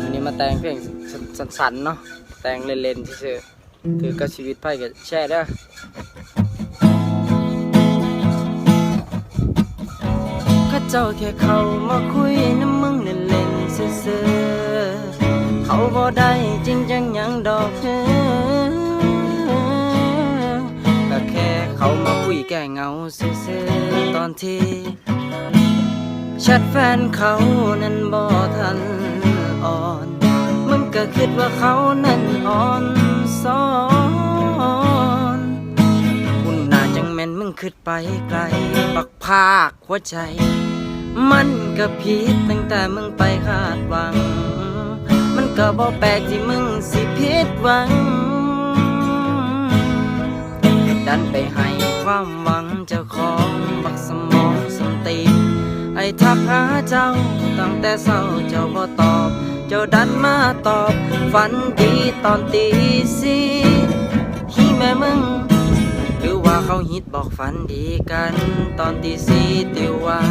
วันนี้มาแต่งเพลงสั้นๆเนาะแต่งเล่นๆเฉยๆคือกับชีวิตไพ่กับแช่เด้อข้าเจ้าแค่เขามาคุยน้ำมึงเล่นๆซื่อๆเขาบ่ได้จริงจังยังดอกเฮ้อก็แค่เขามาคุยแก้เงาซื่อๆตอนที่แชทแฟนเขานั้นบ่ทัน คิดว่าเขานั้นอ่อนซ้อนคุณน่าจังแม่นมึงคิดไปไกลปักภาคหัวใจ มันก็ผิดตั้งแต่มึงไปคาดหวัง มันก็บ่แปลกที่มึงสิผิดหวัง ดันไปให้ความหวังเจ้าของบักสมองสมตีไอ้ทักหาเจ้าตั้งแต่เศร้าเจ้าบ่ตอ เจ้าดันมาตอบ ฝันดีตอนตีสีฮีแม่มึง หรือว่าเขาฮิตบอกฝันดีกัน ตอนตีสี่ติวว่า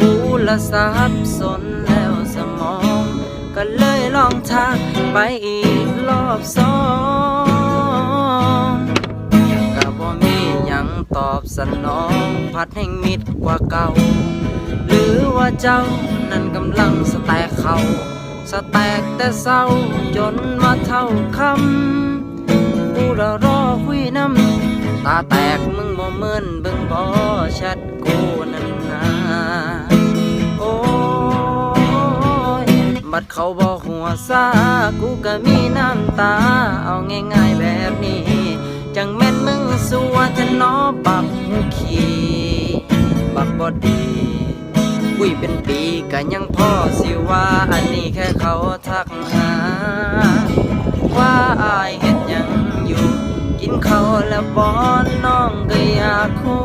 กูละสับสนแล้วสมอง ก็เลยลองทักไปอีกรอบสองก็บ่มีหยังตอบสนอง พัดแห่งมิดกว่าเก่า หรือว่าเจ้านั้นกำลังสแตกเขา สแตกแต่เศร้าจนมาเท่าคำกูรอรอคุยน้ำตาแตกมึงบ่เมินเบิ่งบ่ชัดกูนั่นนาโอ้ยบัดเขาบอหัวซากูก็มีน้ำตา เอาง่ายๆแบบนี้ จังแม่นมึงสัวทะนอบักหูขี่บักบอดี คุยเป็นปีก็ยังพ่อสิว่าอันนี้แค่เขาทักหา ว่าอายเห็ดยังอยู่ กินเขาวแล้วบอนน้องก็อยากคู